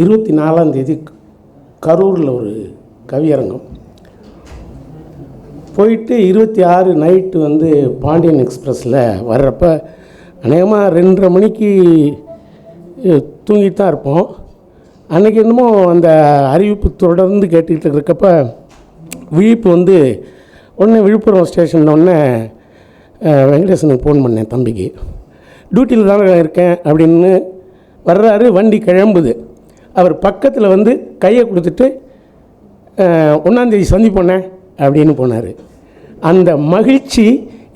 இருபத்தி நாலாம் தேதி கரூரில் ஒரு கவியரங்கம். போயிட்டு இருபத்தி ஆறு நைட்டு வந்து பாண்டியன் எக்ஸ்பிரஸில் வர்றப்ப அநேகமாக ரெண்டரை மணிக்கு தூங்கிட்டு தான் இருப்போம். அன்றைக்கி என்னமோ அந்த அறிவிப்பு தொடர்ந்து கேட்டுக்கிட்டு இருக்கப்ப விழிப்பு வந்து உடனே விழுப்புரம் ஸ்டேஷன் உடனே வெங்கடேசனுக்கு ஃபோன் பண்ணேன் தம்பிக்கு. டியூட்டியில் தானே இருக்கேன்? அப்படின்னு வர்றாரு. வண்டி கிளம்புது. அவர் பக்கத்தில் வந்து கையை கொடுத்துட்டு ஒன்றாந்தேதி சந்திப்போனேன் அப்படின்னு போனார். அந்த மகிழ்ச்சி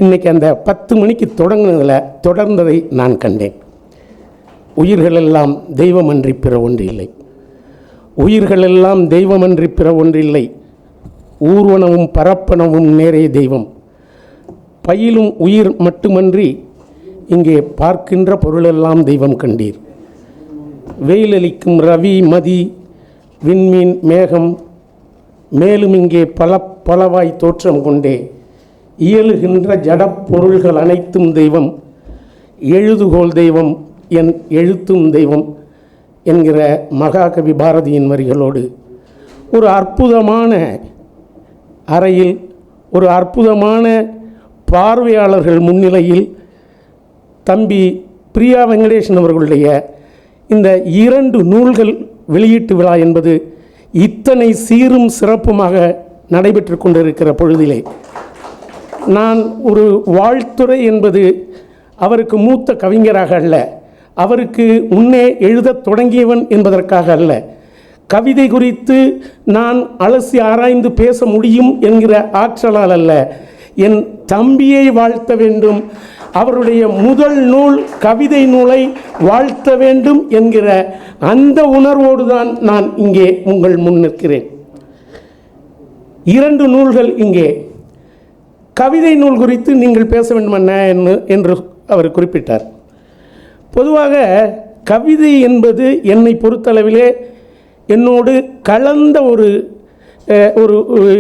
இன்னைக்கு அந்த பத்து மணிக்கு தொடங்கினதில் தொடர்ந்ததை நான் கண்டேன். உயிர்களெல்லாம் தெய்வமன்றி பிற ஒன்று இல்லை. உயிர்களெல்லாம் தெய்வமன்றி பிற ஒன்றில்லை ஊர்வனவும் பரப்பனவும் நேரே தெய்வம். பயிலும் உயிர் மட்டுமன்றி இங்கே பார்க்கின்ற பொருளெல்லாம் தெய்வம் கண்டீர். வெயிலளிக்கும் ரவி மதி விண்மீன் மேகம் மேலும் இங்கே பல பலவாய் தோற்றம் கொண்டே. இயலுகின்ற ஜடப்பொருள்கள் அனைத்தும் தெய்வம். எழுதுகோல் தெய்வம் என் எழுத்தும் தெய்வம் என்கிற மகாகவி பாரதியின் வரிகளோடு. ஒரு அற்புதமான அறையில் ஒரு அற்புதமான பார்வையாளர்கள் முன்னிலையில் தம்பி பிரியா வெங்கடேசன் அவர்களுடைய இந்த இரண்டு நூல்கள் வெளியீட்டு விழா என்பது இத்தனை சீரும் சிறப்புமாக நடைபெற்று கொண்டிருக்கிற பொழுதிலே. நான் ஒரு வாழ்த்துறை என்பது அவருக்கு மூத்த கவிஞராக அல்ல அவருக்கு முன்னே எழுதத் தொடங்கியவன் என்பதற்காக அல்ல. கவிதை குறித்து நான் அலசி ஆராய்ந்து பேச முடியும் என்கிற ஆற்றலால் அல்ல என் தம்பியை வாழ்த்த வேண்டும் அவருடைய முதல் நூல் கவிதை நூலை வாழ்த்த வேண்டும் என்கிற அந்த உணர்வோடு தான் நான் இங்கே உங்கள் முன் நிற்கிறேன். இரண்டு நூல்கள் இங்கே. கவிதை நூல் குறித்து நீங்கள் பேச வேண்டுமண்ண என்று என்று அவர் குறிப்பிட்டார். பொதுவாக கவிதை என்பது என்னை பொறுத்தளவிலே என்னோடு கலந்த ஒரு ஒரு ஒரு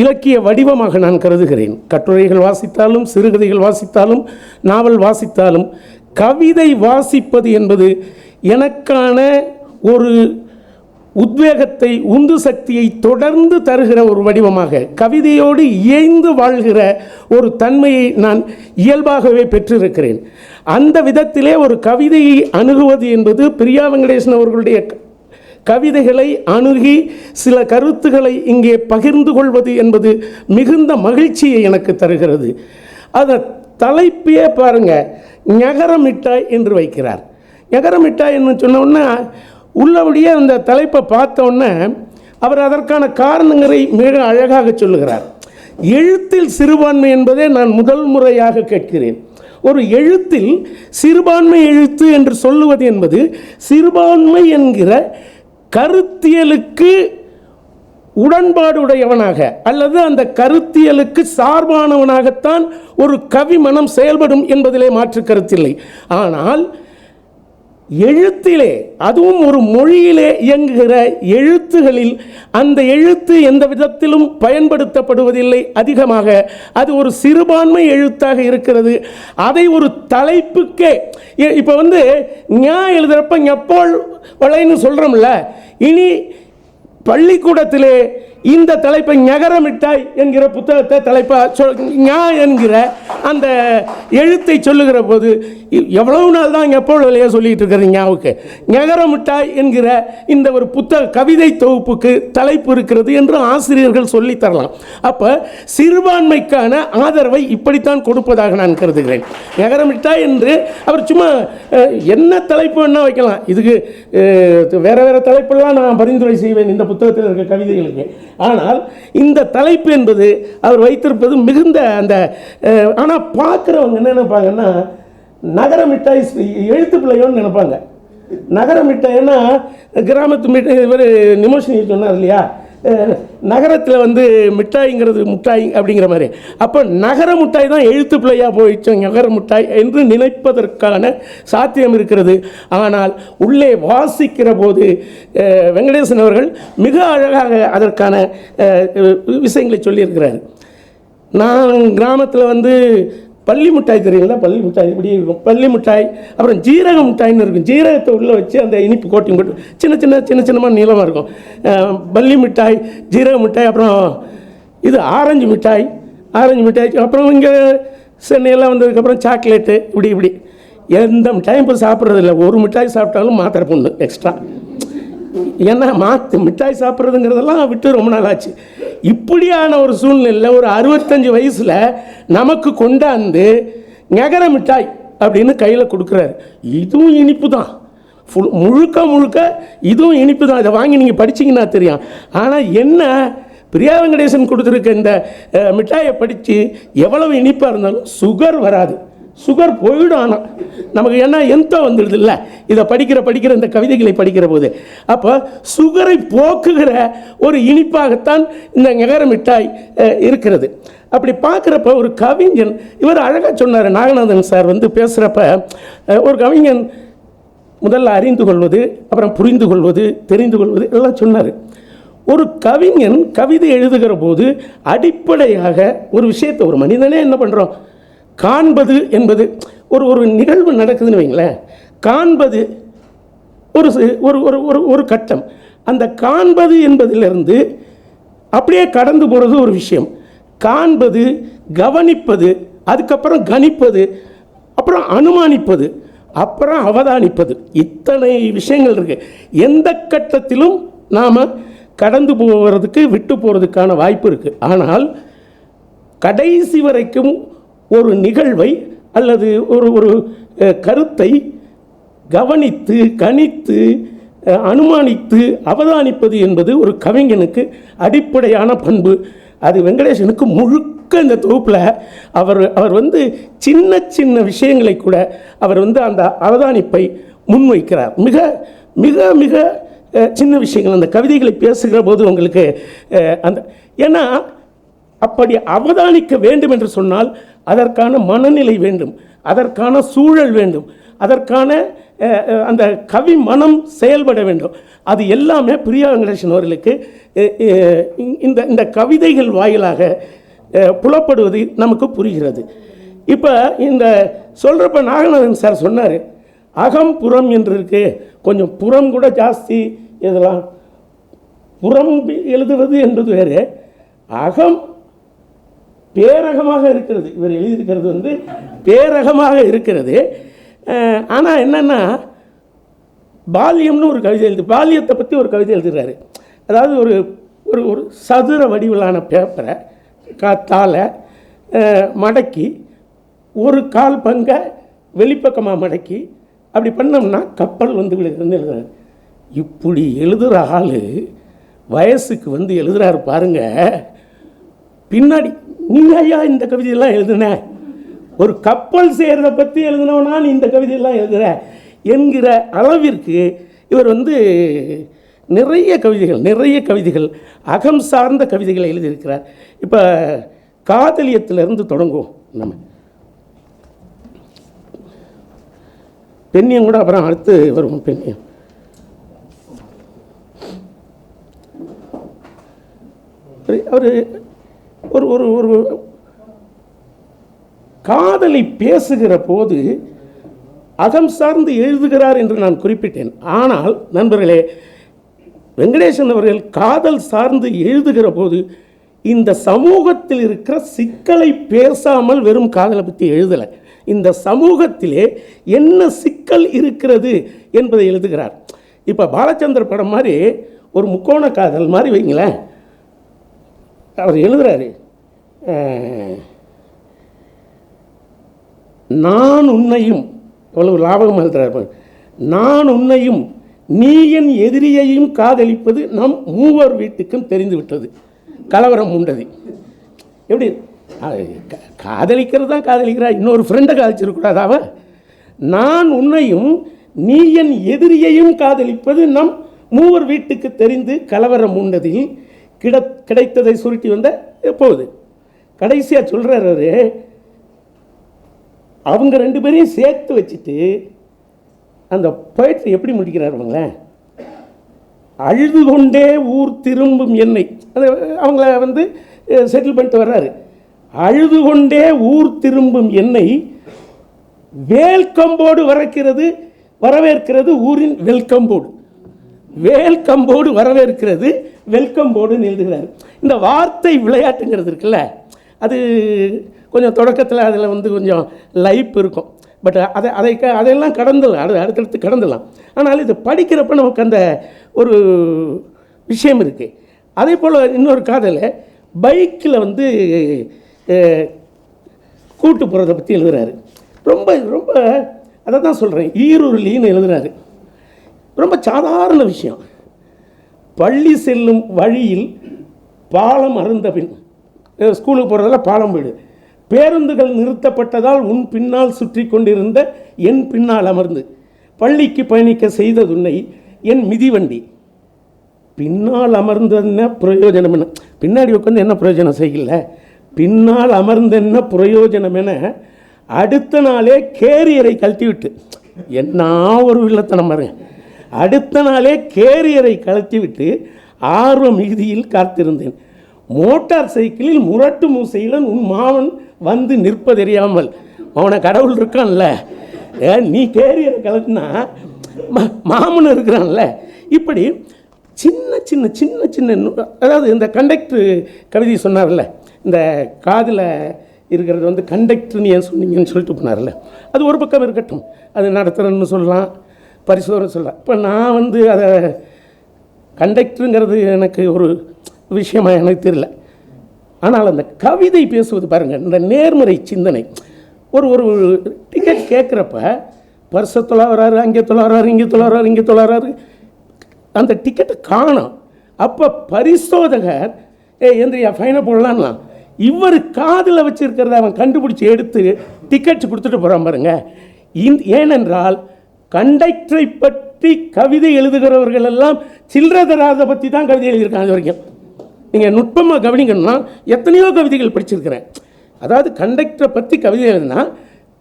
இலக்கிய வடிவமாக நான் கருதுகிறேன். கட்டுரைகள் வாசித்தாலும் சிறுகதைகள் வாசித்தாலும் நாவல் வாசித்தாலும் கவிதை வாசிப்பது என்பது எனக்கான ஒரு உத்வேகத்தை உந்து சக்தியை தொடர்ந்து தருகிற ஒரு வடிவமாக கவிதையோடு இயைந்து வாழ்கிற ஒரு தன்மையை நான் இயல்பாகவே பெற்றிருக்கிறேன். அந்த விதத்திலே ஒரு கவிதையை அணுகுவது என்பது பிரியா வெங்கடேசன் அவர்களுடைய கவிதைகளை அணுகி சில கருத்துக்களை இங்கே பகிர்ந்து கொள்வது என்பது மிகுந்த மகிழ்ச்சியை எனக்கு தருகிறது. அதை தலைப்பையே பாருங்க. நகரமிட்டாய் என்று வைக்கிறார். ஞகரமிட்டாய் என்று சொன்னோன்னா உள்ளபடியே அந்த தலைப்பை பார்த்தோன்னே அவர் அதற்கான காரணங்களை மிக அழகாக சொல்லுகிறார். எழுத்தில் சிறுபான்மை என்பதை நான் முதல் முறையாக கேட்கிறேன். ஒரு எழுத்தில் சிறுபான்மை எழுத்து என்று சொல்லுவது என்பது சிறுபான்மை என்கிற கருத்தியலுக்கு உடன்பாடு உடையவனாக அல்லது அந்த கருத்தியலுக்கு சார்பானவனாகத்தான் ஒரு கவி மனம் செயல்படும் என்பதிலே மாற்று கருத்தில்லை. ஆனால் எழுத்திலே அதுவும் ஒரு மொழியிலே இயங்குகிற எழுத்துகளில் அந்த எழுத்து எந்த விதத்திலும் பயன்படுத்தப்படுவதில்லை அதிகமாக. அது ஒரு சிறுபான்மை எழுத்தாக இருக்கிறது. அதை ஒரு தலைப்புக்கே இ- இப்போ வந்து ஞா எழுதுறப்ப ஞப்போல் வளைன்னு சொல்கிறோம்ல இனி பள்ளிக்கூடத்திலே இந்த தலைப்பை ஞகரமிட்டாய் என்கிற புத்தகத்தை தலைப்பா சொல் ஞா என்கிற அந்த எழுத்தை சொல்லுகிற போது எவ்வளவு நாள் தான் எப்போ இல்லையா சொல்லிகிட்டு இருக்கிற ஞாவுக்கு ஞகரமிட்டாய் என்கிற இந்த ஒரு புத்தக கவிதை தொகுப்புக்கு தலைப்பு இருக்கிறது என்று ஆசிரியர்கள் சொல்லித்தரலாம் அப்போ சிறுபான்மைக்கான ஆதரவை இப்படித்தான் கொடுப்பதாக நான் கருதுகிறேன். நகரமிட்டாய் என்று அவர் சும்மா என்ன தலைப்பு வேணா வைக்கலாம். இதுக்கு வேறு வேறு தலைப்பெல்லாம் நான் பரிந்துரை செய்வேன் இந்த புத்தகத்தில் இருக்க கவிதைகளுக்கு. ஆனால் இந்த தலைப்பு என்பது அவர் வைத்திருப்பது மிகுந்த அந்த ஆனால் பார்க்குறவங்க என்ன நினைப்பாங்கன்னா நகர மிட்டாய் எழுத்து பிள்ளையோன்னு நினைப்பாங்க. நகர மிட்டாய்னா கிராமத்து மிட்டாய் இவர் நிமோஷன் சொன்னார் இல்லையா? நகரத்தில் வந்து மிட்டாய்ங்கிறது முட்டாய் அப்படிங்கிற மாதிரி. அப்போ நகர மிட்டாய் தான் எழுத்து பிள்ளையாக போயிடுச்சு. நகர மிட்டாய் என்று நினைப்பதற்கான சாத்தியம் இருக்கிறது. ஆனால் உள்ளே வாசிக்கிற போது வெங்கடேசன் அவர்கள் மிக அழகாக அதற்கான விஷயங்களை சொல்லியிருக்கிறார். நான் கிராமத்தில் வந்து பள்ளி மிட்டாய் தெரியுங்களா? பள்ளி மிட்டாய் இப்படி இருக்கும் பள்ளி மிட்டாய் அப்புறம் ஜீரக மிட்டாய்னு இருக்கும். ஜீரகத்தை உள்ளே வச்சு அந்த இனிப்பு கோட்டிங் போட்டு சின்ன சின்ன சின்ன சின்னமாக நீளமாக இருக்கும். பள்ளி மிட்டாய் ஜீரக மிட்டாய் அப்புறம் இது ஆரஞ்சு மிட்டாய் ஆரஞ்சு மிட்டாய் அப்புறம் இங்கே சென்னையெல்லாம் வந்ததுக்கப்புறம் சாக்லேட்டு இப்படி இப்படி. எந்த மிட்டாயும் இப்போ சாப்பிட்றதில்ல. ஒரு மிட்டாய் சாப்பிட்டாலும் மாத்திரை பொண்ணு எக்ஸ்ட்ரா ஏன்னா மாத்து மிட்டாய் சாப்பிட்றதுங்கிறதெல்லாம் விட்டு ரொம்ப நாள் ஆச்சு. இப்படியான ஒரு சூழ்நிலையில் ஒரு அறுபத்தஞ்சு வயசில் நமக்கு கொண்டாந்து நகர மிட்டாய் அப்படின்னு கையில் கொடுக்குறாரு. இதுவும் இனிப்பு தான் ஃபுல் முழுக்க முழுக்க இதுவும் இனிப்பு தான் இதை வாங்கி நீங்கள் படிச்சீங்கன்னா தெரியும். ஆனால் என்ன பிரியா வெங்கடேசன் கொடுத்துருக்க இந்த மிட்டாயை படித்து எவ்வளவு இனிப்பாக இருந்தாலும் சுகர் வராது. சுகர் போயிடும். ஆனால் நமக்கு என்ன எந்த வந்துடுது இல்லை? இதை படிக்கிற படிக்கிற இந்த கவிதைகளை படிக்கிற போது. அப்போ சுகரை போக்குகிற ஒரு இனிப்பாகத்தான் இந்த நகர மிட்டாய் இருக்கிறது. அப்படி பார்க்குறப்ப ஒரு கவிஞன் இவர் அழகாக சொன்னார் நாகநாதன் சார் வந்து பேசுகிறப்ப ஒரு கவிஞன் முதல்ல அறிந்து கொள்வது அப்புறம் புரிந்து கொள்வது தெரிந்து கொள்வது எல்லாம் சொன்னார். ஒரு கவிஞன் கவிதை எழுதுகிற போது அடிப்படையாக ஒரு விஷயத்தை ஒரு மனிதனே என்ன பண்ணுறோம் காண்பது என்பது ஒரு ஒரு நிகழ்வு நடக்குதுன்னு வைங்களேன். காண்பது ஒரு ஒரு ஒரு ஒரு ஒரு கட்டம். அந்த காண்பது என்பதிலிருந்து அப்படியே கடந்து போகிறது ஒரு விஷயம். காண்பது கவனிப்பது அதுக்கப்புறம் கணிப்பது அப்புறம் அனுமானிப்பது அப்புறம் அவதானிப்பது. இத்தனை விஷயங்கள் இருக்குது எந்த கட்டத்திலும் நாம் கடந்து போகிறதுக்கு விட்டு போகிறதுக்கான வாய்ப்பு இருக்குது ஆனால் கடைசி வரைக்கும் ஒரு நிகழ்வை அல்லது ஒரு ஒரு கருத்தை கவனித்து கணித்து அனுமானித்து அவதானிப்பது என்பது ஒரு கவிஞனுக்கு அடிப்படையான பண்பு. அது வெங்கடேசனுக்கு முழுக்க இந்த தொகுப்பில் அவர் அவர் வந்து சின்ன சின்ன விஷயங்களை கூட அவர் வந்து அந்த அவதானிப்பை முன்வைக்கிறார். மிக மிக மிக சின்ன விஷயங்கள். அந்த கவிதைகளை பேசுகிற போது உங்களுக்கு அந்த ஏன்னா அப்படி அவதானிக்க வேண்டும் என்று சொன்னால் அதற்கான மனநிலை வேண்டும் அதற்கான சூழல் வேண்டும் அதற்கான அந்த கவி மனம் செயல்பட வேண்டும். அது எல்லாமே பிரியா வெங்கடேசன் அவர்களுக்கு இந்த இந்த கவிதைகள் வாயிலாக புலப்படுவது நமக்கு புரிகிறது. இப்போ இந்த சொல்கிறப்ப நாகநாதன் சார் சொன்னார் அகம் புறம் என்று இருக்கு கொஞ்சம் புறம் கூட ஜாஸ்தி இதெல்லாம். புறம் எழுதுவது என்பது வேறு அகம் பேரகமாக இருக்கிறது. இவர் எழுதியிருக்கிறது வந்து பேரகமாக இருக்கிறது. ஆனால் என்னென்னா பால்யம்னு ஒரு கவிதை எழுது பால்யத்தை பற்றி ஒரு கவிதை எழுதுகிறாரு அதாவது ஒரு ஒரு ஒரு சதுர வடிவிலான பேப்பரை காத்தால் மடக்கி ஒரு கால் பங்கை வெளிப்பக்கமாக மடக்கி அப்படி பண்ணோம்னா கப்பல் வந்து விழுதுன்னு எழுதுறாரு. இப்படி எழுதுகிற ஆள் வயசுக்கு வந்து எழுதுகிறாரு பாருங்கள் பின்னாடி நீ ஐயா இந்த கவிதையெல்லாம் எழுதுன? ஒரு கப்பல் செய்கிறத பற்றி எழுதினவனா நீ இந்த கவிதையெல்லாம் எழுதுற? என்கிற அளவிற்கு இவர் வந்து நிறைய கவிதைகள் நிறைய கவிதைகள் அகம் சார்ந்த கவிதைகளை எழுதியிருக்கிறார். இப்போ காதலியத்திலிருந்து தொடங்குவோம் நம்ம. பெண்ணியம் கூட அப்புறம் அடுத்து வருவோம் பெண்ணியம். அவர் ஒரு ஒரு ஒரு காதலை பேசுகிற போது அகம் சார்ந்து எழுதுகிறார் என்று நான் குறிப்பிட்டேன். ஆனால் நண்பர்களே வெங்கடேசன் அவர்கள் காதல் சார்ந்து எழுதுகிற போது இந்த சமூகத்தில் இருக்கிற சிக்கலை பேசாமல் வெறும் காதலை பற்றி எழுதலை. இந்த சமூகத்திலே என்ன சிக்கல் இருக்கிறது என்பதை எழுதுகிறார். இப்போ பாலச்சந்திர படம் மாதிரி ஒரு முக்கோண காதல் மாதிரி வைங்களேன். அவர் எழுதுறாரு. நான் உன்னையும் எவ்வளவு லாபகம் எழுதுறாரு பாரு. நான் உன்னையும் நீ என் எதிரியையும் காதலிப்பது நம் மூவர் வீட்டுக்கும் தெரிந்து விட்டது கலவரம் உண்டது. எப்படி? காதலிக்கிறது தான் காதலிக்கிறா இன்னொரு ஃப்ரெண்டை காதலிச்சிருக்கூடாதாவ நான் உன்னையும் நீ என் எதிரியையும் காதலிப்பது நம் மூவர் வீட்டுக்கு தெரிந்து கலவரம் உண்டதில் கிட கிடைத்ததை சுருட்டி வந்த போகுது கடைசியாக சொல்கிறார் அவங்க ரெண்டு பேரையும் சேர்த்து வச்சுட்டு அந்த போயிட்ரி எப்படி முடிக்கிறார் அவங்களேன் அழுது கொண்டே ஊர் திரும்பும் என்னை. அது அவங்கள வந்து செட்டில் பண்ணிட்டு வர்றாரு. அழுது கொண்டே ஊர் திரும்பும் என்னை வேல்கம்போடு வரக்கிறது வரவேற்கிறது ஊரின் வெல்கம்போடு வேல்கம்போடு வரவேற்கிறது வெல்கம் வெல்கம்போடுன்னு எழுதுகிறார் இந்த வார்த்தை விளையாட்டுங்கிறது இருக்குல்ல அது கொஞ்சம் தொடக்கத்தில் அதில் வந்து கொஞ்சம் லைப் இருக்கும். பட் அதை அதை க- அதையெல்லாம் கடந்துடலாம் அது அடுத்தடுத்து கடந்துடலாம். ஆனால் இது படிக்கிறப்ப நமக்கு அந்த ஒரு விஷயம் இருக்குது அதே போல் இன்னொரு காதல் பைக்கில் வந்து கூட்டு போகிறத பற்றி எழுதுகிறாரு ரொம்ப ரொம்ப அதை தான் சொல்கிறேன் ஈருருளின்னு எழுதுகிறாரு ரொம்ப சாதாரண விஷயம். பள்ளி செல்லும் வழியில் பாலம் அருந்த பின் ஸ்கூலுக்கு போகிறதால பாலம் வீடு. பேருந்துகள் நிறுத்தப்பட்டதால் உன் பின்னால் சுற்றி கொண்டிருந்த என் பின்னால் அமர்ந்து பள்ளிக்கு பயணிக்க செய்ததுன்னை என் மிதிவண்டி. பின்னால் அமர்ந்த என்ன பிரயோஜனம் என்ன பின்னாடி உட்காந்து என்ன பிரயோஜனம் செய்யல? பின்னால் அமர்ந்த என்ன பிரயோஜனம் என அடுத்த நாளே கேரியரை கழட்டி விட்டு என்ன ஒரு வில்லத்தனம் பாருங்க. அடுத்த நாளே கேரியரை கலத்திவிட்டு ஆர்வ மிகுதியில் காத்திருந்தேன். மோட்டார் சைக்கிளில் முரட்டு மூசையுடன் உன் மாமன் வந்து நிற்பதெரியாமல் அவனை கடவுள் இருக்கான்ல. நீ கேரியரை கலட்டினா மா- மாமன் இருக்கிறான்ல. இப்படி சின்ன சின்ன சின்ன சின்ன அதாவது இந்த கண்டக்டர் கவிதை சொன்னார்ல. இந்த காதில் இருக்கிறது வந்து கண்டக்டர்னு ஏன் சொன்னீங்கன்னு சொல்லிட்டு போனார்ல. அது ஒரு பக்கம் இருக்கட்டும். அது நடத்துகிறேன்னு சொல்லலாம். பரிசோதனை சொல்ல இப்போ நான் வந்து அதை கண்டக்டருங்கிறது எனக்கு ஒரு விஷயமா எனக்கு தெரியல. ஆனால் அந்த கவிதை பேசுவது பாருங்கள் இந்த நேர்முறை சிந்தனை. ஒரு ஒரு டிக்கெட் கேட்குறப்ப பரிசை தொலைவராரு அங்கே தொலைவராரு இங்கே தொலைவராரு இங்கே தொலைவராரு அந்த டிக்கெட்டை காணும். அப்போ பரிசோதகர் ஏ எந்திரியா ஃபைனை போடலாம்லாம். இவர் காதில் வச்சுருக்கிறத அவன் கண்டுபிடிச்சி எடுத்து டிக்கெட் கொடுத்துட்டு போகிறான் பாருங்க. இந்த ஏனென்றால் கண்டக்டரை பற்றி கவிதை எழுதுகிறவர்கள் எல்லாம் சில்லறதராத பற்றி தான் கவிதை எழுதியிருக்காங்க அது வரைக்கும். நீங்கள் நுட்பமாக கவனிக்கணும்னா எத்தனையோ கவிதைகள் படிச்சிருக்கிறேன். அதாவது கண்டக்டரை பற்றி கவிதை எழுதுனா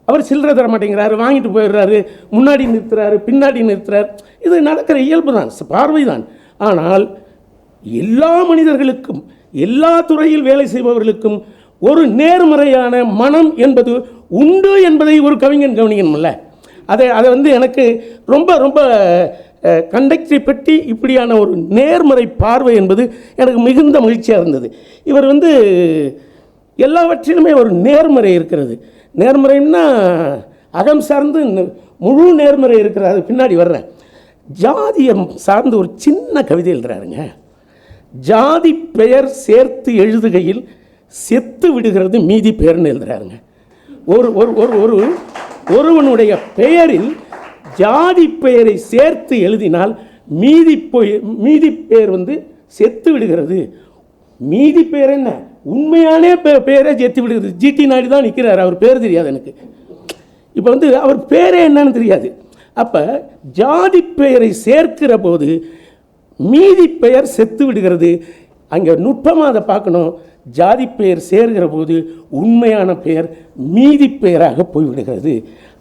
அவர் சில்லறை தர மாட்டேங்கிறாரு வாங்கிட்டு போயிடுறாரு முன்னாடி நிறுத்துறாரு பின்னாடி நிறுத்துறாரு. இது நடக்கிற இயல்பு தான் பார்வை தான். ஆனால் எல்லா மனிதர்களுக்கும் எல்லா துறையில் வேலை செய்பவர்களுக்கும் ஒரு நேர்மறையான மனம் என்பது உண்டு என்பதை ஒரு கவிஞன் கவனிக்கணும்ல. அதை அதை வந்து எனக்கு ரொம்ப ரொம்ப கண்டக்டரை பற்றி இப்படியான ஒரு நேர்மறை பார்வை என்பது எனக்கு மிகுந்த மகிழ்ச்சியாக இருந்தது. இவர் வந்து எல்லாவற்றிலுமே ஒரு நேர்மறை இருக்கிறது. நேர்மறைன்னா அகம் சார்ந்து முழு நேர்மறை இருக்கிறது. பின்னாடி வர்றேன். ஜாதியம் சார்ந்து ஒரு சின்ன கவிதை எழுதுறாருங்க. ஜாதி பெயர் சேர்த்து எழுதுகையில் செத்து விடுகிறது மீதி பெயர்னு எழுதுறாருங்க. ஒரு ஒரு ஒரு ஒரு ஒருவனுடைய பெயரில் ஜாதி பெயரை சேர்த்து எழுதினால் மீதி போய் மீதி பெயர் வந்து செத்து விடுகிறது. மீதி பெயர் என்ன? உண்மையானே பெ- பெயரே செத்து விடுகிறது. ஜிடி நாயுடு தான் நிற்கிறார் அவர் பேர் தெரியாது எனக்கு. இப்போ வந்து அவர் பேரே என்னன்னு தெரியாது. அப்போ ஜாதி பெயரை சேர்க்கிற போது மீதி பெயர் செத்து விடுகிறது. அங்கே நுட்பமாக அதை பார்க்கணும். ஜாதி பெயர் சேர்கிற போது உண்மையான பெயர் மீதி பெயராக போய்விடுகிறது.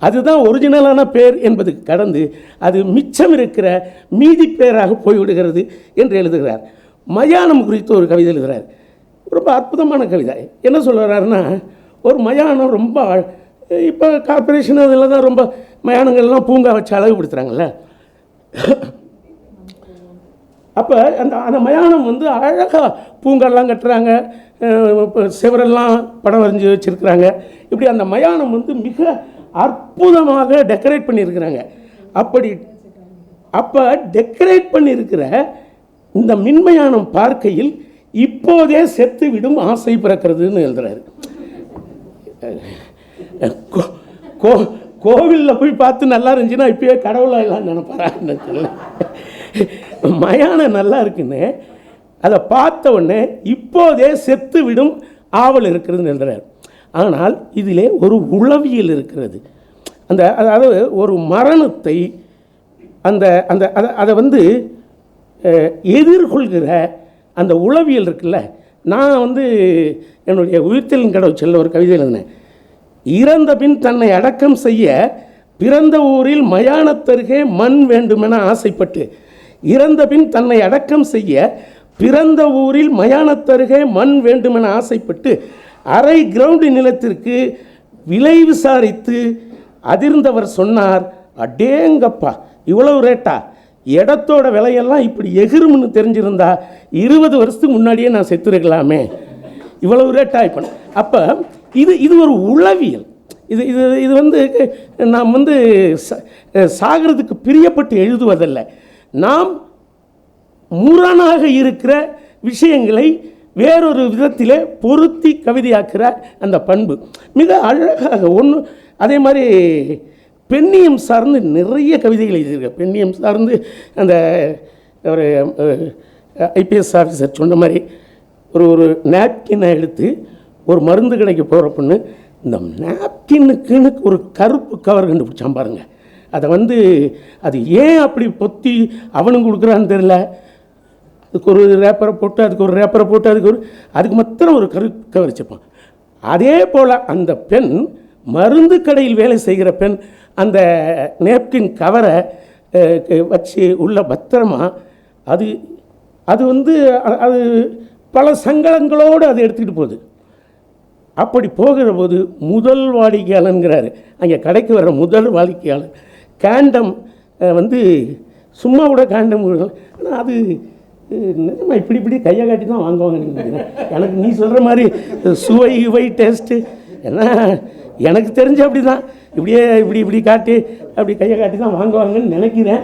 அதுதான் ஒரிஜினலான பெயர் என்பது கடந்து அது மிச்சம் இருக்கிற மீதி பெயராக போய்விடுகிறது என்று எழுதுகிறார். மயானம் குறித்து ஒரு கவிதை எழுதுகிறார். ரொம்ப அற்புதமான கவிதை. என்ன சொல்கிறாருன்னா ஒரு மயானம் ரொம்ப இப்போ கார்ப்பரேஷன் அதில் தான் ரொம்ப மயானங்கள்லாம் பூங்கா வச்சு அழகுபடுத்துகிறாங்கல்ல அப்போ அந்த அந்த மயானம் வந்து அழகாக பூங்கெல்லாம் கட்டுறாங்க. சுவரெல்லாம் படம் வரைஞ்சி வச்சுருக்கிறாங்க. இப்படி அந்த மயானம் வந்து மிக அற்புதமாக டெக்கரேட் பண்ணியிருக்கிறாங்க. அப்படி அப்போ டெக்கரேட் பண்ணியிருக்கிற இந்த மின்மயானம் பார்க்கையில் இப்போதே செத்து விடும் ஆசை பிறக்கிறதுன்னு எழுதுறாரு. கோ- கோ கோவிலில் போய் பார்த்து நல்லா இருந்துச்சுன்னா இப்பயே கடவுளா எல்லாம் நினைப்பாரான்னு தெரியல. மயானம் நல்லா இருக்குன்னு அதை பார்த்த உடனே இப்போதே செத்து விடும் ஆவல் இருக்கிறதுன்னு என்றார் ஆனால் இதிலே ஒரு உளவியல் இருக்கிறது. அந்த அதாவது ஒரு மரணத்தை அந்த அந்த அதை அதை வந்து எதிர்கொள்கிற அந்த உளவியல் இருக்குல்ல. நான் வந்து என்னுடைய உயிர்த்தலின் கடவுள் செல்ல ஒரு கவிதை எழுதினேன். இறந்த பின் தன்னை அடக்கம் செய்ய பிறந்த ஊரில் மயானத்தருகே மண் வேண்டுமென ஆசைப்பட்டு இறந்த பின் தன்னை அடக்கம் செய்ய பிறந்த ஊரில் மயானத்தருகே மண் வேண்டுமென ஆசைப்பட்டு அரை கிரவுண்டு நிலத்திற்கு விலை விசாரித்து அதிர்ந்தவர் சொன்னார் அடேங்கப்பா இவ்வளவு ரேட்டா இடத்தோட விலையெல்லாம் இப்படி எகிரும்னு தெரிஞ்சிருந்தா இருபது வருஷத்துக்கு முன்னாடியே நான் செத்துருக்கலாமே. இவ்வளவு ரேட்டா இப்போ? அப்போ இது இது ஒரு உளவியல். இது இது இது வந்து நாம் வந்து ச- சாகிறதுக்கு பிரியப்பட்டு எழுதுவதல்ல. நாம் முரணாக இருக்கிற விஷயங்களை வேறொரு விதத்தில் பொருத்தி கவிதையாக்குற அந்த பண்பு. மிக அழகாக ஒன்று அதே மாதிரி பெண்ணியம் சார்ந்து நிறைய கவிதைகள் எழுதியிருக்க பெண்ணியம் சார்ந்து அந்த ஒரு ஐபிஎஸ் ஆஃபீஸர் சொன்ன மாதிரி ஒரு ஒரு நாப்கினை எடுத்து ஒரு மருந்து கடைக்கு போகிற பொண்ணு இந்த நாப்கின்னுக்குன்னு ஒரு கருப்பு கவர் கண்டுபிடிச்சான் பாருங்கள் அதை வந்து அது ஏன் அப்படி பொத்தி அவனும் கொடுக்குறான்னு தெரில அதுக்கு ஒரு ரேப்பரை போட்டு அதுக்கு ஒரு ரேப்பரை போட்டு அதுக்கு ஒரு அதுக்கு மாத்திரம் ஒரு கரு கவரிச்சப்பான் அதே போல் அந்த பெண் மருந்து கடையில் வேலை செய்கிற பெண் அந்த நேப்கின் கவரை க- வச்சு உள்ள பத்திரமா அது அது வந்து அது பல சங்கடங்களோடு அதை எடுத்துக்கிட்டு போகுது. அப்படி போகிற போது முதல் வாடிக்கையாளனுங்கிறாரு அங்கே கடைக்கு வர முதல் வாடிக்கையாளர். கேண்டம் வந்து சும்மா கூட கேண்டம் ஆனால் அது நிஜமா இப்படி இப்படி கையை காட்டி தான் வாங்குவாங்க நீங்க. எனக்கு நீ சொல்கிற மாதிரி சுவை இவை டேஸ்ட்டு ஏன்னா எனக்கு தெரிஞ்சு அப்படி தான் இப்படியே இப்படி இப்படி காட்டி அப்படி கையை காட்டி தான் வாங்குவாங்கன்னு நினைக்கிறேன்.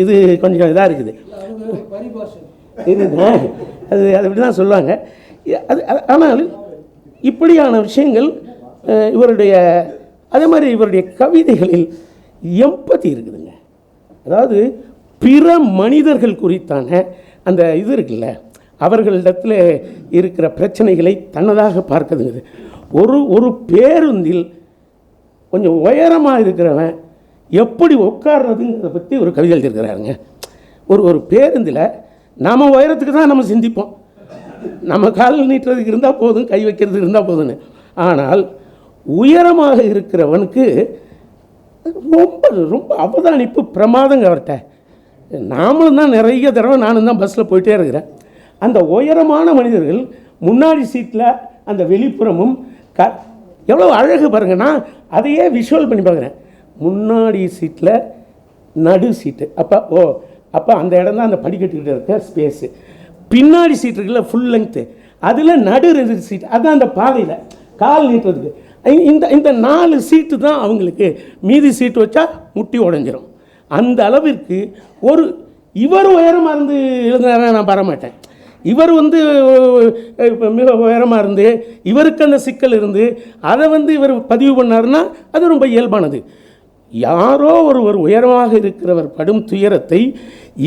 இது கொஞ்சம் இதாக இருக்குது. இதுங்க அது அது இப்படி தான் சொல்லுவாங்க. அது அது- ஆனால் இப்படியான விஷயங்கள் இவருடைய அதே மாதிரி இவருடைய கவிதைகளில் எம்பத்தி இருக்குதுங்க. அதாவது பிற மனிதர்கள் குறித்தான அந்த இது இருக்குல்ல அவர்களிடத்தில் இருக்கிற பிரச்சனைகளை தன்னதாக பார்க்குதுங்குது ஒரு ஒரு பேருந்தில் கொஞ்சம் உயரமாக இருக்கிறவன் எப்படி உட்கார்றதுங்கிறத பற்றி ஒரு கவிதை எழுதியிருக்கிறாருங்க. ஒரு ஒரு பேருந்தில் நம்ம உயரத்துக்கு தான் நம்ம சிந்திப்போம். நம்ம கால் நீட்டுறதுக்கு இருந்தால் போதும் கை வைக்கிறதுக்கு இருந்தால் போதும்னு. ஆனால் உயரமாக இருக்கிறவனுக்கு ரொம்ப ரொம்ப அவதானிப்பு பிரமாதங்க அவர்கிட்ட. நாமளும் தான் நிறைய தடவை நானும் தான் பஸ்ஸில் போயிட்டே இருக்கிறேன். அந்த உயரமான மனிதர்கள் முன்னாடி சீட்டில் அந்த வெளிப்புறமும் க எவ்வளோ அழகு பாருங்கன்னா நான் அதையே விஷுவல் பண்ணி பார்க்குறேன். முன்னாடி சீட்டில் நடு சீட்டு அப்போ ஓ அப்போ அந்த இடம் தான் அந்த படிக்கட்டுக்கிட்ட இருக்க ஸ்பேஸு பின்னாடி சீட் இருக்குல்ல ஃபுல் லென்த்து அதில் நடு ரெண்டு சீட் அதுதான் அந்த பாதையில் கால் நீட்டுறதுக்கு. இந்த இந்த நாலு சீட்டு தான் அவங்களுக்கு. மீதி சீட்டு வச்சா முட்டி உடஞ்சிரும். அந்த அளவிற்கு ஒரு இவர் உயரமாக இருந்து எழுதினாரா நான் பரமாட்டேன் இவர் வந்து இப்போ மிக உயரமாக இருந்து இவருக்கு அந்த சிக்கல் இருந்து அதை வந்து இவர் பதிவு பண்ணாருன்னா அது ரொம்ப இயல்பானது. யாரோ ஒருவர் உயரமாக இருக்கிறவர் படும் துயரத்தை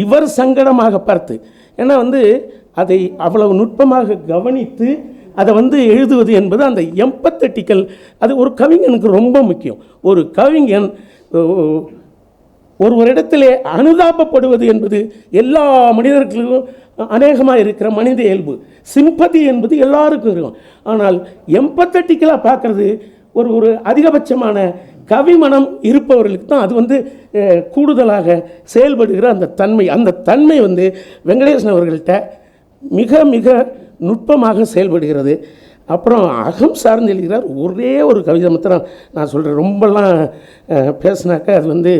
இவர் சங்கடமாக பார்த்து ஏன்னா வந்து அதை அவ்வளவு நுட்பமாக கவனித்து அதை வந்து எழுதுவது என்பது அந்த எம்பத்தட்டிக்கல் அது ஒரு கவிஞனுக்கு ரொம்ப முக்கியம். ஒரு கவிஞன் ஒரு ஒரு இடத்திலே அனுதாபப்படுவது என்பது எல்லா மனிதர்களுக்கும் அநேகமாக இருக்கிற மனித இயல்பு. சிம்பதி என்பது எல்லாருக்கும் இருக்கும். ஆனால் எம்பத்தட்டிக்கலாக பார்க்குறது ஒரு ஒரு அதிகபட்சமான கவிமனம் இருப்பவர்களுக்கு தான் அது வந்து கூடுதலாக செயல்படுகிற அந்த தன்மை. அந்த தன்மை வந்து வெங்கடேசன் அவர்கள்ட்ட மிக மிக நுட்பமாக செயல்படுகிறது. அப்புறம் அகம் சார்ந்து எழுதுகிறார். ஒரே ஒரு கவிதை மாத்திரம் நான் சொல்கிறேன் ரொம்பலாம் பேசினாக்கா பேசினாக்க அது வந்து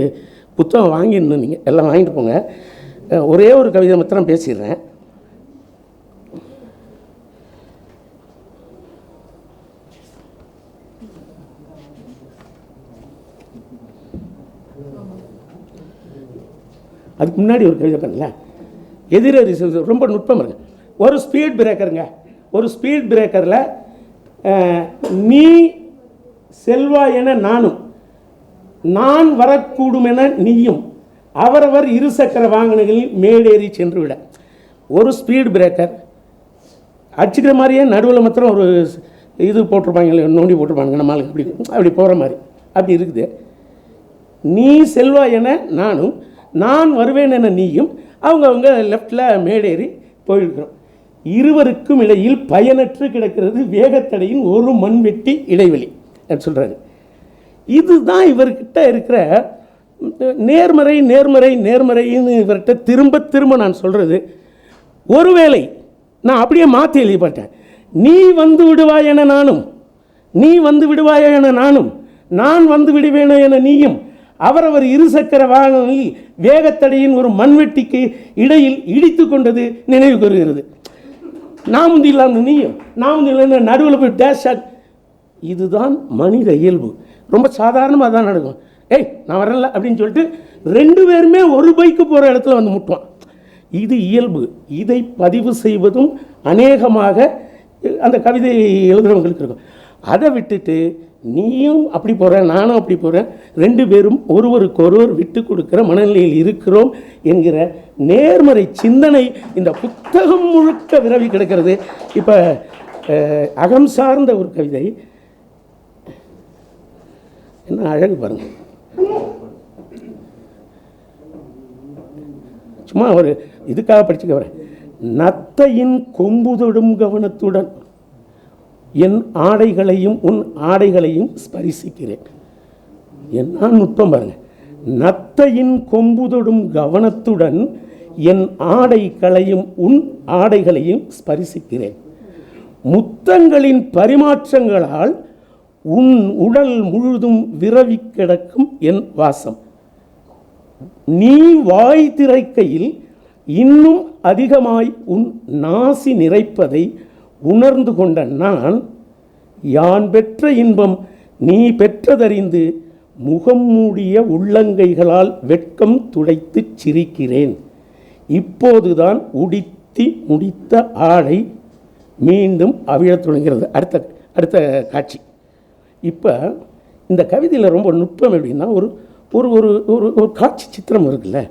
புத்தகம் வாங்கிடணும் நீங்கள் எல்லாம் வாங்கிட்டு போங்க. ஒரே ஒரு கவிதை மாத்திரம் பேசிடுறேன். அதுக்கு முன்னாடி ஒரு கவிதை பண்ணல. எதிரறி ரொம்ப நுட்பம் இருக்கு. ஒரு ஸ்பீட் பிரேக்கருங்க ஒரு ஸ்பீட் பிரேக்கரில் நீ செல்வா என நானும் நான் வரக்கூடும் என நீயும் அவரவர் இருசக்கர வாகனங்களில் மேடேறி சென்று விட ஒரு ஸ்பீடு பிரேக்கர் அடிச்சுக்கிற மாதிரியே நடுவில் மாத்திரம் ஒரு இது போட்டிருப்பாங்க நோண்டி போட்டிருப்பாங்க நம்ம அப்படி அப்படி போகிற மாதிரி. அப்படி இருக்குது. நீ செல்வா என நானும் நான் வருவேன் என நீயும் அவங்க அவங்க லெஃப்டில் மேடேறி போயிருக்கிறோம். இருவருக்கும் இடையில் பயனற்று கிடக்கிறது வேகத்தடையின் ஒரு மண்வெட்டி இடைவெளி சொல்கிறாரு இதுதான் இவர்கிட்ட இருக்கிற நேர்மறை நேர்மறை நேர்மறைன்னு இவர்கிட்ட திரும்ப திரும்ப நான் சொல்கிறது ஒருவேளை நான் அப்படியே மாற்றி எழுதிப்பட்டேன். நீ வந்து விடுவாய் என நானும் நீ வந்து விடுவாய் என நானும் நான் வந்து விடுவேனோ என நீயும் அவரவர் இருசக்கர வாகனங்களில் வேகத்தடையின் ஒரு மண்வெட்டிக்கு இடையில் இடித்து கொண்டது நினைவு கூறுகிறது. நான் முந்தி இல்லாமல் நீயும் நான் முந்தி இல்லாமல் நடுவில் போய் டேஷ் இதுதான் மனித இயல்பு. ரொம்ப சாதாரணமாக தான் நடக்கும். ஏய் நான் வரல அப்படின்னு சொல்லிட்டு ரெண்டு பேருமே ஒரு பைக்கு போகிற இடத்துல வந்து முட்டுவான். இது இயல்பு. இதை பதிவு செய்வதும் அநேகமாக அந்த கவிதை எழுதுகிறவங்களுக்கு இருக்கும். அதை விட்டுட்டு நீயும் அப்படி போகிறேன் நானும் அப்படி போகிறேன் ரெண்டு பேரும் ஒருவருக்கொருவர் விட்டு கொடுக்குற மனநிலையில் இருக்கிறோம் என்கிற நேர்மறை சிந்தனை இந்த புத்தகம் முழுக்க விரவி கிடக்கிறது. இப்போ அகம் சார்ந்த ஒரு கவிதை என்ன அழகு பாருங்க. சும்மா ஒரு இதுக்காக படிச்சுக்க வரேன். நத்தையின் கொம்புதொடும் கவனத்துடன் என் ஆடைகளையும் உன் ஆடைகளையும் ஸ்பரிசிக்கிறேன். என்ன நுட்பம் பாருங்க. நத்தையின் கொம்புதொடும் கவனத்துடன் என் ஆடைகளையும் உன் ஆடைகளையும் ஸ்பரிசிக்கிறேன். முத்தங்களின் பரிமாற்றங்களால் உன் உடல் முழுதும் விரவி கிடக்கும் என் வாசம். நீ வாய் திரைக்கையில் இன்னும் அதிகமாய் உன் நாசி நிறைப்பதை உணர்ந்து கொண்ட நான் யான் பெற்ற இன்பம் நீ பெற்றதறிந்து முகம் மூடிய உள்ளங்கைகளால் வெட்கம் துடைத்துச் சிரிக்கிறேன். இப்போதுதான் உடித்தி முடித்த ஆடை மீண்டும் அவிழத் தொடங்கிறது அடுத்த அடுத்த காட்சி. இப்போ இந்த கவிதையில் ரொம்ப நுட்பம் எப்படின்னா ஒரு ஒரு ஒரு ஒரு ஒரு காட்சி சித்திரம் இருக்குல்ல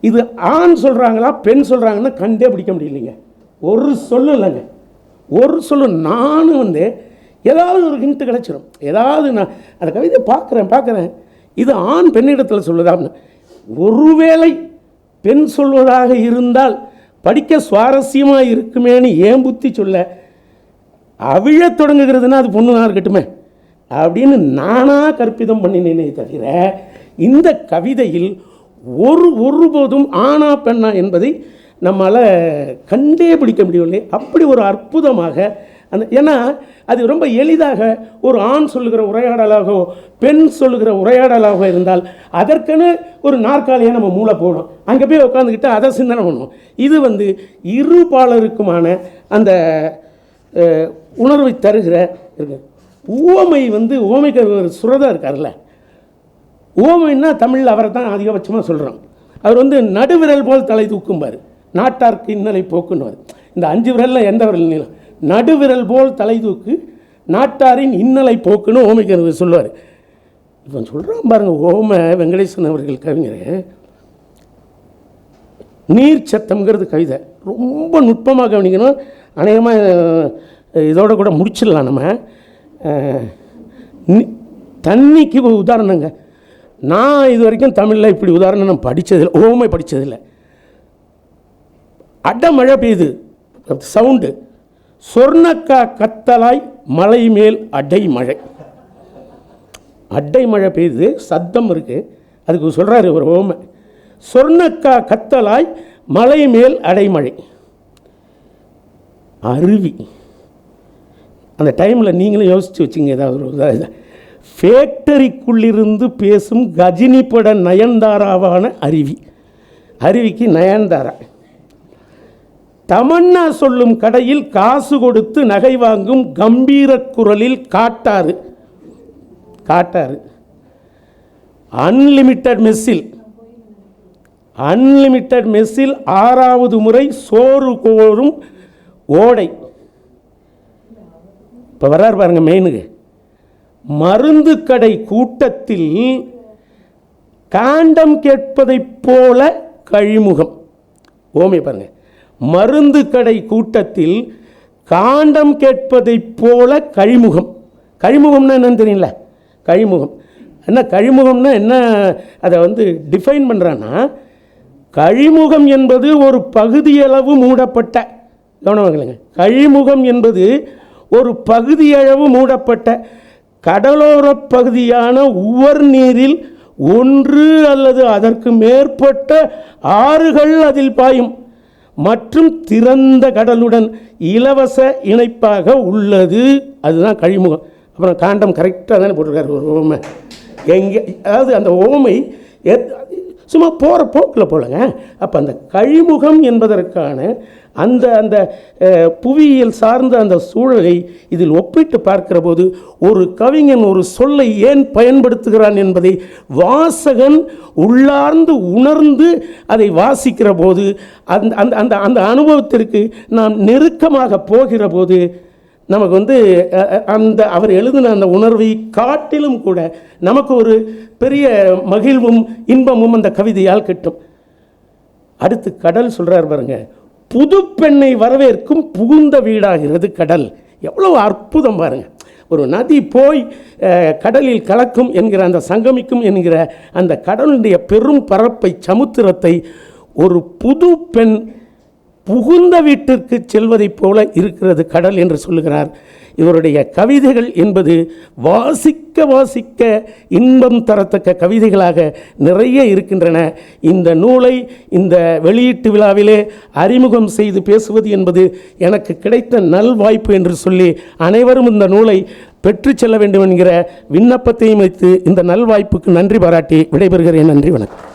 இது ஆண் சொல்கிறாங்களா பெண் சொல்கிறாங்கன்னா கண்டே பிடிக்க முடியலைங்க. ஒரு சொல்லு இல்லைங்க. ஒரு சொல்லு நானும் வந்து ஏதாவது ஒரு ஹிண்ட்டு கிடச்சிரும். ஏதாவது நான் அந்த கவிதையை பார்க்குறேன் பார்க்குறேன். இது ஆண் பெண்ணிடத்தில் சொல்லுதான்னு ஒருவேளை பெண் சொல்வதாக இருந்தால் படிக்க சுவாரஸ்யமாக இருக்குமேன்னு ஏன் புத்தி சொல்ல? அவிழத் தொடங்குகிறதுனா அது பொண்ணு தான் இருக்கட்டுமே. அப்படின்னு நானாக கற்பிதம் பண்ணினேனே தவிர இந்த கவிதையில் ஒரு ஒருபோதும் ஆணா பெண்ணா என்பதை நம்மளால் கண்டே பிடிக்க முடியவில்லை. அப்படி ஒரு அற்புதமாக அந்த ஏன்னா அது ரொம்ப எளிதாக ஒரு ஆண் சொல்லுகிற உரையாடலாகவோ பெண் சொல்லுகிற உரையாடலாகவோ இருந்தால் அதற்கென ஒரு நாற்காலியை நம்ம மூளை போடும் அங்கே போய் உட்காந்துக்கிட்டு அதை சிந்தனை பண்ணுவோம் இது வந்து இரு பாலருக்குமான அந்த உணர்வை தருகிற இருக்குது உவமை வந்து ஓமை ஒரு சுரதா இருக்கார்ல ஓமைன்னா தமிழில் அவரை தான் அதிகபட்சமாக சொல்கிறோம் அவர் வந்து நடுவிரல் போல் தலை தூக்கும்பார். நாட்டார்க்கு இன்னலை போக்குன்னுவார். இந்த அஞ்சு விரலில் எந்த விரல் நீளம் நடுவிரல் போல் தலை தூக்கு நாட்டாரின் இன்னலை போக்குன்னு ஓமைக்கு சொல்லுவார். இப்போ சொல்கிறான் பாருங்க ஓமை வெங்கடேசன் அவர்கள் கவிஞர். நீர் சத்தம்ங்கிறது கவிதை. ரொம்ப நுட்பமாக கவனிக்கணும். அநேகமாக இதோட கூட முடிச்சிடலாம் நம்ம. தண்ணிக்கு உதாரணங்க. நான் இது வரைக்கும் தமிழில் இப்படி உதாரணம் நான் படித்ததில்லை ஓமை படித்ததில்லை அடமழை பெய்யுது சவுண்டு. சொர்ணக்கா கத்தலாய் மலை மேல் அடை மழை. அடை மழை பெய்யுது சத்தம் இருக்குது அதுக்கு சொல்கிறாரு ஒரு ஓமை. சொர்ணக்கா கத்தலாய் மலை மேல் அடைமழை அருவி. அந்த டைமில் நீங்களும் யோசித்து வச்சுங்க ஏதாவது ஒரு ஃபேக்டரிக்குள்ளிருந்து பேசும் கஜினி பட நயன்தாராவான அருவி. அருவிக்கு நயன்தாரா. தமன்னா சொல்லும் கடையில் காசு கொடுத்து நகை வாங்கும் கம்பீர குரலில் காட்டாறு. காட்டாறு. அன்லிமிட்டெட் மெஸ்ஸில் அன்லிமிட்டெட் மெஸ்ஸில் ஆறாவது முறை சோறு கோரும் ஓடை. இப்போ வர்றார் பாருங்க மெயினுக்கு. மருந்து கடை கூட்டத்தில் காண்டம் கேட்பதைப் போல கழிமுகம். ஓமை பாருங்கள் மருந்து கடை கூட்டத்தில் காண்டம் கேட்பதைப் போல கழிமுகம். கழிமுகம்னா என்னன்னு தெரியல கழிமுகம். என்ன கழிமுகம்னா என்ன அதை வந்து டிஃபைன் பண்ணுறான்னா கழிமுகம் என்பது ஒரு பகுதியளவு மூடப்பட்ட கவனமாகலைங்க கழிமுகம் என்பது ஒரு பகுதியளவு மூடப்பட்ட கடலோரப் பகுதியான உவர் நீரில் ஒன்று அல்லது அதற்கு மேற்பட்ட ஆறுகள் அதில் பாயும் மற்றும் திறந்த கடலுடன் இலவச இணைப்பாக உள்ளது. அதுதான் கழிமுகம். அப்புறம் காண்டம் கரெக்டாக தானே போட்டிருக்காரு. ஒரு ஓமை. எங்கே அதாவது அந்த ஓமை எத்- சும்மா போகிற போக்கில் போலங்க. அப்போ அந்த கழிமுகம் என்பதற்கான அந்த அந்த புவியியல் சார்ந்த அந்த சூழலை இதில் ஒப்பிட்டு பார்க்கிற போது ஒரு கவிஞன் ஒரு சொல்லை ஏன் பயன்படுத்துகிறான் என்பதை வாசகன் உள்ளார்ந்து உணர்ந்து அதை வாசிக்கிற போது அந்த அந்த அந்த அந்த அனுபவத்திற்கு நாம் நெருக்கமாக போகிற போது நமக்கு வந்து அந்த அவர் எழுதின அந்த உணர்வை காட்டிலும் கூட நமக்கு ஒரு பெரிய மகிழ்வும் இன்பமும் அந்த கவிதையால் கிட்டும். அடுத்து கடல் சொல்கிறார் பாருங்க. புது பெண்ணை வரவேற்கும் புகுந்த வீடாகிறது கடல். எவ்வளோ அற்புதம் பாருங்க. ஒரு நதி போய் கடலில் கலக்கும் என்கிற அந்த சங்கமிக்கும் என்கிற அந்த கடலுடைய பெரும் பரப்பை சமுத்திரத்தை ஒரு புது பெண் புகுந்த வீட்டிற்கு செல்வதைப் போல இருக்கிறது கடல் என்று சொல்லுகிறார். இவருடைய கவிதைகள் என்பது வாசிக்க வாசிக்க இன்பம் தரத்தக்க கவிதைகளாக நிறைய இருக்கின்றன. இந்த நூலை இந்த வெளியீட்டு விழாவிலே அறிமுகம் செய்து பேசுவது என்பது எனக்கு கிடைத்த நல்வாய்ப்பு என்று சொல்லி அனைவரும் இந்த நூலை பெற்று செல்ல வேண்டும் என்கிற விண்ணப்பத்தையும் வைத்து இந்த நல்வாய்ப்புக்கு நன்றி பாராட்டி விடைபெறுகிறேன். நன்றி வணக்கம்.